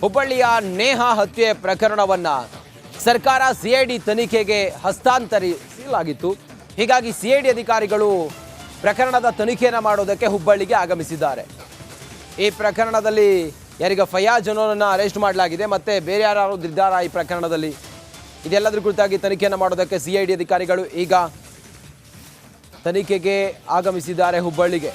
ಹುಬ್ಬಳ್ಳಿಯ ನೇಹ ಹತ್ಯೆ ಪ್ರಕರಣವನ್ನು ಸರ್ಕಾರ ಸಿಐಡಿ ತನಿಖೆಗೆ ಹಸ್ತಾಂತರಿಸಲಾಗಿತ್ತು. ಹೀಗಾಗಿ ಸಿಐಡಿ ಅಧಿಕಾರಿಗಳು ಪ್ರಕರಣದ ತನಿಖೆಯನ್ನು ಮಾಡೋದಕ್ಕೆ ಹುಬ್ಬಳ್ಳಿಗೆ ಆಗಮಿಸಿದ್ದಾರೆ. ಈ ಪ್ರಕರಣದಲ್ಲಿ ಯಾರಿಗ ಫಯಾಜ್ ಅನ್ನೋರನ್ನ ಅರೆಸ್ಟ್ ಮಾಡಲಾಗಿದೆ, ಮತ್ತೆ ಬೇರೆ ಯಾರು ಇದ್ದಾರಾ ಈ ಪ್ರಕರಣದಲ್ಲಿ? ಇದೆಲ್ಲದರ ಕುರಿತಾಗಿ ತನಿಖೆಯನ್ನು ಮಾಡೋದಕ್ಕೆ ಸಿಐಡಿ ಅಧಿಕಾರಿಗಳು ಈಗ ತನಿಖೆಗೆ ಆಗಮಿಸಿದ್ದಾರೆ ಹುಬ್ಬಳ್ಳಿಗೆ.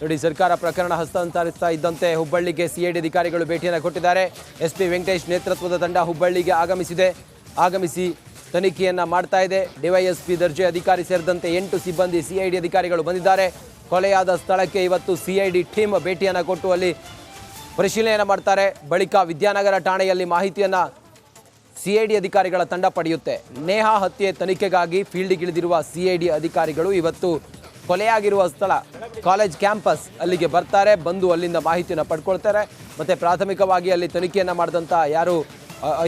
ನೋಡಿ, ಸರ್ಕಾರ ಪ್ರಕರಣ ಹಸ್ತಾಂತರಿಸ್ತಾ ಇದ್ದಂತೆ ಹುಬ್ಬಳ್ಳಿಗೆ ಸಿಐಡಿ ಅಧಿಕಾರಿಗಳು ಭೇಟಿಯನ್ನು ಕೊಟ್ಟಿದ್ದಾರೆ. ಎಸ್ ಪಿ ವೆಂಕಟೇಶ್ ನೇತೃತ್ವದ ತಂಡ ಹುಬ್ಬಳ್ಳಿಗೆ ಆಗಮಿಸಿದೆ. ಆಗಮಿಸಿ ತನಿಖೆಯನ್ನು ಮಾಡ್ತಾ ಇದೆ. ಡಿವೈಎಸ್ಪಿ ದರ್ಜೆ ಅಧಿಕಾರಿ ಸೇರಿದಂತೆ ಎಂಟು ಸಿಬ್ಬಂದಿ ಸಿಐಡಿ ಅಧಿಕಾರಿಗಳು ಬಂದಿದ್ದಾರೆ. ಕೊಲೆಯಾದ ಸ್ಥಳಕ್ಕೆ ಇವತ್ತು ಸಿಐಡಿ ಟೀಮ್ ಭೇಟಿಯನ್ನು ಕೊಟ್ಟು ಅಲ್ಲಿ ಪರಿಶೀಲನೆಯನ್ನು ಮಾಡ್ತಾರೆ. ಬಳಿಕ ವಿದ್ಯಾನಗರ ಠಾಣೆಯಲ್ಲಿ ಮಾಹಿತಿಯನ್ನು ಸಿಐಡಿ ಅಧಿಕಾರಿಗಳ ತಂಡ ಪಡೆಯುತ್ತೆ. ನೇಹಾ ಹತ್ಯೆ ತನಿಖೆಗಾಗಿ ಫೀಲ್ಡ್ಗಿಳಿದಿರುವ ಸಿಐಡಿ ಅಧಿಕಾರಿಗಳು ಇವತ್ತು ಕೊಲೆಯಾಗಿರುವ ಸ್ಥಳ ಕಾಲೇಜ್ ಕ್ಯಾಂಪಸ್ ಅಲ್ಲಿಗೆ ಬರ್ತಾರೆ, ಬಂದು ಅಲ್ಲಿಂದ ಮಾಹಿತಿಯನ್ನು ಪಡ್ಕೊಳ್ತಾರೆ. ಮತ್ತು ಪ್ರಾಥಮಿಕವಾಗಿ ಅಲ್ಲಿ ತನಿಖೆಯನ್ನು ಮಾಡಿದಂಥ ಯಾರು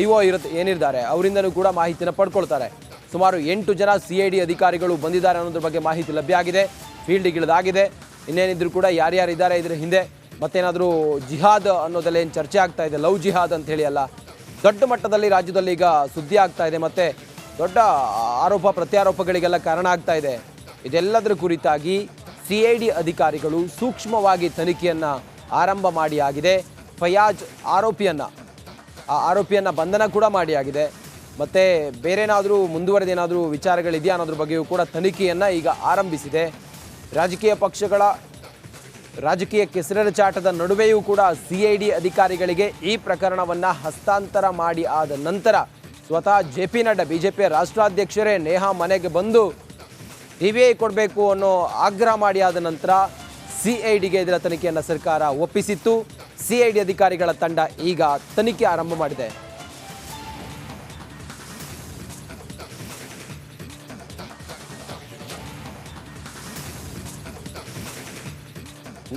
ಐ ಒ ಇರುತ್ತೆ ಏನಿದ್ದಾರೆ ಅವರಿಂದನೂ ಕೂಡ ಮಾಹಿತಿನ ಪಡ್ಕೊಳ್ತಾರೆ. ಸುಮಾರು ಎಂಟು ಜನ ಸಿ ಐ ಡಿ ಅಧಿಕಾರಿಗಳು ಬಂದಿದ್ದಾರೆ ಅನ್ನೋದ್ರ ಬಗ್ಗೆ ಮಾಹಿತಿ ಲಭ್ಯ ಆಗಿದೆ ಫೀಲ್ಡ್ಗಿಳಿದಾಗಿದೆ ಇನ್ನೇನಿದ್ರು ಕೂಡ ಯಾರ್ಯಾರು ಇದ್ದಾರೆ ಇದ್ರ ಹಿಂದೆ, ಮತ್ತೇನಾದರೂ ಜಿಹಾದ್ ಅನ್ನೋದೆಲ್ಲ ಏನು ಚರ್ಚೆ ಆಗ್ತಾ ಇದೆ, ಲವ್ ಜಿಹಾದ್ ಅಂತ ಹೇಳಿ ಅಲ್ಲ. ದೊಡ್ಡ ಮಟ್ಟದಲ್ಲಿ ರಾಜ್ಯದಲ್ಲಿ ಈಗ ಸುದ್ದಿ ಆಗ್ತಾ ಇದೆ, ಮತ್ತು ದೊಡ್ಡ ಆರೋಪ, ಪ್ರತ್ಯಾರೋಪಗಳಿಗೆಲ್ಲ ಕಾರಣ ಆಗ್ತಾ ಇದೆ. ಇದೆಲ್ಲದರ ಕುರಿತಾಗಿ ಸಿ ಐ ಡಿ ಅಧಿಕಾರಿಗಳು ಸೂಕ್ಷ್ಮವಾಗಿ ತನಿಖೆಯನ್ನು ಆರಂಭ ಮಾಡಿ ಆಗಿದೆ ಫಯಾಜ್ ಆರೋಪಿಯನ್ನ, ಆ ಆರೋಪಿಯನ್ನು ಬಂಧನ ಕೂಡ ಮಾಡಿ ಆಗಿದೆ ಮತ್ತೆ ಬೇರೇನಾದರೂ ಮುಂದುವರೆದೇನಾದರೂ ವಿಚಾರಗಳಿದೆಯಾ ಅನ್ನೋದ್ರ ಬಗ್ಗೆಯೂ ಕೂಡ ತನಿಖೆಯನ್ನು ಈಗ ಆರಂಭಿಸಿದೆ. ರಾಜಕೀಯ ಪಕ್ಷಗಳ, ರಾಜಕೀಯ ಕೆಸರೆರಚಾಟದ ನಡುವೆಯೂ ಕೂಡ ಸಿಐಡಿ ಅಧಿಕಾರಿಗಳಿಗೆ ಈ ಪ್ರಕರಣವನ್ನು ಹಸ್ತಾಂತರ ಮಾಡಿ ಆದ ನಂತರ ಸ್ವತಃ ಜೆ ಪಿ ನಡ್ಡಾ ಪಿಯ ರಾಷ್ಟ್ರಾಧ್ಯಕ್ಷರೇ ನೇಹಾ ಮನೆಗೆ ಬಂದು ಟಿ ವಿ ಐ ಕೊಡಬೇಕು ಅನ್ನೋ ಆಗ್ರಹ ಮಾಡಿ ಆದ ನಂತರ ಸಿ ಐ ಡಿಗೆ ಇದರ ತನಿಖೆಯನ್ನು ಸರ್ಕಾರ ಒಪ್ಪಿಸಿತ್ತು. ಸಿ ಐ ಡಿ ಅಧಿಕಾರಿಗಳ ತಂಡ ಈಗ ತನಿಖೆ ಆರಂಭ ಮಾಡಿದೆ.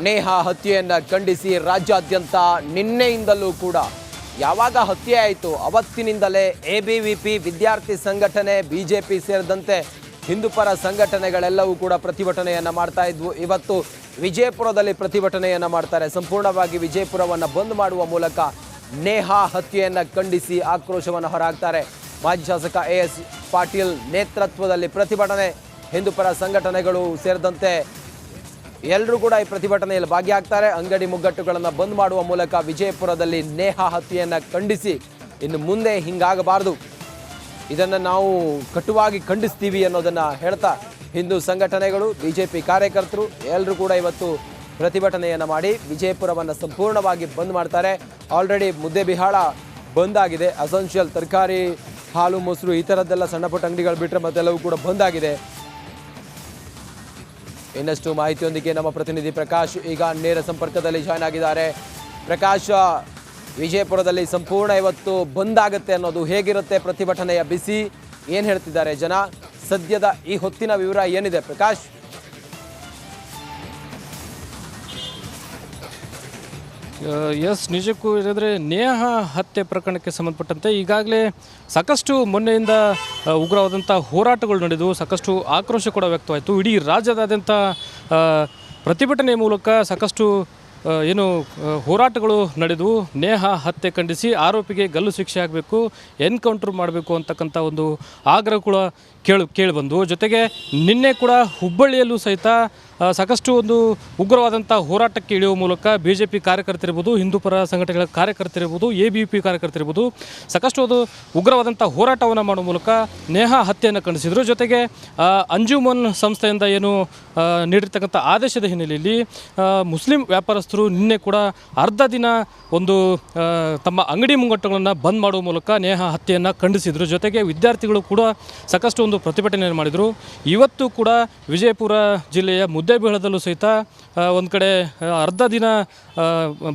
ನೇಹಾ ಹತ್ಯೆಯನ್ನು ಖಂಡಿಸಿ ರಾಜ್ಯಾದ್ಯಂತ ನಿನ್ನೆಯಿಂದಲೂ ಕೂಡ ಯಾವಾಗ ಹತ್ಯೆ ಆಯಿತು ಅವತ್ತಿನಿಂದಲೇ ಎ ಬಿ ವಿ ಪಿ ವಿದ್ಯಾರ್ಥಿ ಸಂಘಟನೆ ಬಿಜೆಪಿ ಸೇರಿದಂತೆ ಹಿಂದೂಪರ ಸಂಘಟನೆಗಳೆಲ್ಲವೂ ಕೂಡ ಪ್ರತಿಭಟನೆಯನ್ನು ಮಾಡ್ತಾ ಇದ್ವು. ಇವತ್ತು ವಿಜಯಪುರದಲ್ಲಿ ಪ್ರತಿಭಟನೆಯನ್ನು ಮಾಡ್ತಾರೆ. ಸಂಪೂರ್ಣವಾಗಿ ವಿಜಯಪುರವನ್ನು ಬಂದ್ ಮಾಡುವ ಮೂಲಕ ನೇಹಾ ಹತ್ಯೆಯನ್ನು ಖಂಡಿಸಿ ಆಕ್ರೋಶವನ್ನು ಹೊರಹಾಕ್ತಾರೆ. ಮಾಜಿ ಶಾಸಕ ಎ ಎಸ್ ಪಾಟೀಲ್ ನೇತೃತ್ವದಲ್ಲಿ ಪ್ರತಿಭಟನೆ, ಹಿಂದೂಪರ ಸಂಘಟನೆಗಳು ಸೇರಿದಂತೆ ಎಲ್ಲರೂ ಕೂಡ ಈ ಪ್ರತಿಭಟನೆಯಲ್ಲಿ ಭಾಗಿಯಾಗ್ತಾರೆ. ಅಂಗಡಿ ಮುಗ್ಗಟ್ಟುಗಳನ್ನು ಬಂದ್ ಮಾಡುವ ಮೂಲಕ ವಿಜಯಪುರದಲ್ಲಿ ನೇಹಾ ಹತ್ಯೆಯನ್ನು ಖಂಡಿಸಿ ಇನ್ನು ಮುಂದೆ ಹಿಂಗಾಗಬಾರದು. ಇದನ್ನು ನಾವು ಕಟುವಾಗಿ ಖಂಡಿಸ್ತೀವಿ ಅನ್ನೋದನ್ನು ಹೇಳ್ತಾ ಹಿಂದೂ ಸಂಘಟನೆಗಳು, ಬಿಜೆಪಿ ಕಾರ್ಯಕರ್ತರು ಎಲ್ಲರೂ ಕೂಡ ಇವತ್ತು ಪ್ರತಿಭಟನೆಯನ್ನು ಮಾಡಿ ವಿಜಯಪುರವನ್ನು ಸಂಪೂರ್ಣವಾಗಿ ಬಂದ್ ಮಾಡ್ತಾರೆ. ಆಲ್ರೆಡಿ ಮುದ್ದೆಬಿಹಾಳ ಬಂದ್ ಆಗಿದೆ ಅಸೆನ್ಷಿಯಲ್ ತರಕಾರಿ, ಹಾಲು, ಮೊಸರು ಈ ಥರದ್ದೆಲ್ಲ ಸಣ್ಣ ಪುಟ್ಟ ಅಂಗಡಿಗಳು ಬಿಟ್ಟರೆ ಮತ್ತೆಲ್ಲವೂ ಕೂಡ ಬಂದ್ ಆಗಿದೆ ಇನ್ನಷ್ಟು ಮಾಹಿತಿಯೊಂದಿಗೆ ನಮ್ಮ ಪ್ರತಿನಿಧಿ ಪ್ರಕಾಶ್ ಈಗ ನೇರ ಸಂಪರ್ಕದಲ್ಲಿ ಜಾಯ್ನ್ ಆಗಿದ್ದಾರೆ. ಪ್ರಕಾಶ್ ವಿಜಯಪುರದಲ್ಲಿ ಸಂಪೂರ್ಣ ಇವತ್ತು ಬಂದ್ ಆಗುತ್ತೆ ಅನ್ನೋದು ಹೇಗಿರುತ್ತೆ ಪ್ರತಿಭಟನೆಯ ಬಿಸಿ? ಏನು ಹೇಳ್ತಿದ್ದಾರೆ ಜನ? ಸದ್ಯದ ಈ ಹೊತ್ತಿನ ವಿವರ ಏನಿದೆ ಪ್ರಕಾಶ್? ಎಸ್ ನಿಜಕ್ಕೂ ಏನಂದರೆ ನೇಹ ಹತ್ಯೆ ಪ್ರಕರಣಕ್ಕೆ ಸಂಬಂಧಪಟ್ಟಂತೆ ಈಗಾಗಲೇ ಸಾಕಷ್ಟು ಮೊನ್ನೆಯಿಂದ ಉಗ್ರವಾದಂಥ ಹೋರಾಟಗಳು ನಡೆದು ಸಾಕಷ್ಟು ಆಕ್ರೋಶ ಕೂಡ ವ್ಯಕ್ತವಾಯಿತು. ಇಡೀ ರಾಜ್ಯದಾದ್ಯಂತ ಪ್ರತಿಭಟನೆ ಮೂಲಕ ಸಾಕಷ್ಟು ಏನು ಹೋರಾಟಗಳು ನಡೆದು ನೇಹ ಹತ್ಯೆ ಖಂಡಿಸಿ ಆರೋಪಿಗೆ ಗಲ್ಲು ಶಿಕ್ಷೆ ಆಗಬೇಕು, ಎನ್ಕೌಂಟರ್ ಮಾಡಬೇಕು ಅಂತಕ್ಕಂಥ ಒಂದು ಆಗ್ರಹ ಕೂಡ ಕೇಳಿ ಕೇಳಿಬಂದು ಜೊತೆಗೆ ನಿನ್ನೆ ಕೂಡ ಹುಬ್ಬಳ್ಳಿಯಲ್ಲೂ ಸಹಿತ ಸಾಕಷ್ಟು ಒಂದು ಉಗ್ರವಾದಂಥ ಹೋರಾಟಕ್ಕೆ ಇಳಿಯುವ ಮೂಲಕ ಬಿ ಜೆ ಪಿ ಕಾರ್ಯಕರ್ತರಿರ್ಬೋದು ಹಿಂದೂಪರ ಸಂಘಟನೆಗಳ ಕಾರ್ಯಕರ್ತರಿರ್ಬೋದು ಎ ಬಿ ಪಿ ಕಾರ್ಯಕರ್ತರಿರ್ಬೋದು, ಸಾಕಷ್ಟು ಒಂದು ಉಗ್ರವಾದಂಥ ಹೋರಾಟವನ್ನು ಮಾಡುವ ಮೂಲಕ ನೇಹ ಹತ್ಯೆಯನ್ನು ಖಂಡಿಸಿದರು. ಜೊತೆಗೆ ಅಂಜುಮನ್ ಸಂಸ್ಥೆಯಿಂದ ಏನು ನೀಡಿರ್ತಕ್ಕಂಥ ಆದೇಶದ ಹಿನ್ನೆಲೆಯಲ್ಲಿ ಮುಸ್ಲಿಂ ವ್ಯಾಪಾರಸ್ಥರು ನಿನ್ನೆ ಕೂಡ ಅರ್ಧ ದಿನ ಒಂದು ತಮ್ಮ ಅಂಗಡಿ ಮುಂಗಟ್ಟುಗಳನ್ನು ಬಂದ್ ಮಾಡುವ ಮೂಲಕ ನೇಹ ಹತ್ಯೆಯನ್ನು ಖಂಡಿಸಿದರು. ಜೊತೆಗೆ ವಿದ್ಯಾರ್ಥಿಗಳು ಕೂಡ ಸಾಕಷ್ಟು ಒಂದು ಪ್ರತಿಭಟನೆಯನ್ನು ಮಾಡಿದರು. ಇವತ್ತು ಕೂಡ ವಿಜಯಪುರ ಜಿಲ್ಲೆಯ ಮುದ್ದೇಬಿಹಾಳದಲ್ಲೂ ಸಹಿತ ಒಂದು ಕಡೆ ಅರ್ಧ ದಿನ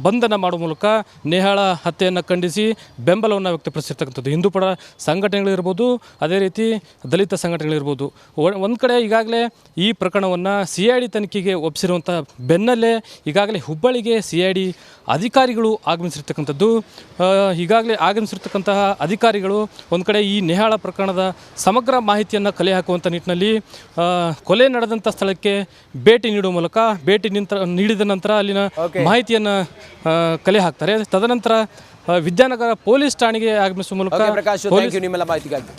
ಬಂಧನ ಮಾಡುವ ಮೂಲಕ ನೇಹಾಳ ಹತ್ಯೆಯನ್ನು ಖಂಡಿಸಿ ಬೆಂಬಲವನ್ನು ವ್ಯಕ್ತಪಡಿಸಿರ್ತಕ್ಕಂಥದ್ದು. ಹಿಂದೂ ಪರ ಸಂಘಟನೆಗಳಿರ್ಬೋದು, ಅದೇ ರೀತಿ ದಲಿತ ಸಂಘಟನೆಗಳಿರ್ಬೋದು. ಒಂದು ಕಡೆ ಈಗಾಗಲೇ ಈ ಪ್ರಕರಣವನ್ನು ಸಿ ಐ ಡಿ ತನಿಖೆಗೆ ಒಪ್ಪಿಸಿರುವಂಥ ಬೆನ್ನಲ್ಲೇ ಈಗಾಗಲೇ ಹುಬ್ಬಳ್ಳಿಗೆ ಸಿ ಐ ಡಿ ಅಧಿಕಾರಿಗಳು ಆಗಮಿಸಿರ್ತಕ್ಕಂಥದ್ದು. ಈಗಾಗಲೇ ಆಗಮಿಸಿರ್ತಕ್ಕಂತಹ ಅಧಿಕಾರಿಗಳು ಒಂದು ಕಡೆ ಈ ನೇಹಾಳ ಪ್ರಕರಣದ ಸಮಗ್ರ ಮಾಹಿತಿಯನ್ನು ಕಲೆ ಹಾಕುವಂಥ ನಿಟ್ಟಿನಲ್ಲಿ ಕೊಲೆ ನಡೆದಂಥ ಸ್ಥಳಕ್ಕೆ ಭೇಟಿ ನೀಡುವ ಮೂಲಕ ಭೇಟಿ ನಿಂತ ನೀಡಿದ ನಂತರ ಅಲ್ಲಿನ ಮಾಹಿತಿಯನ್ನು ಕಲೆ ಹಾಕ್ತಾರೆ. ತದನಂತರ ವಿದ್ಯಾನಗರ ಪೊಲೀಸ್ ಠಾಣೆಗೆ ಆಗಮಿಸುವ ಮೂಲಕ ಪ್ರಕಾಶ್ ನಿಮ್ಮೆಲ್ಲ ಮಾಹಿತಿಗಾಗಿ.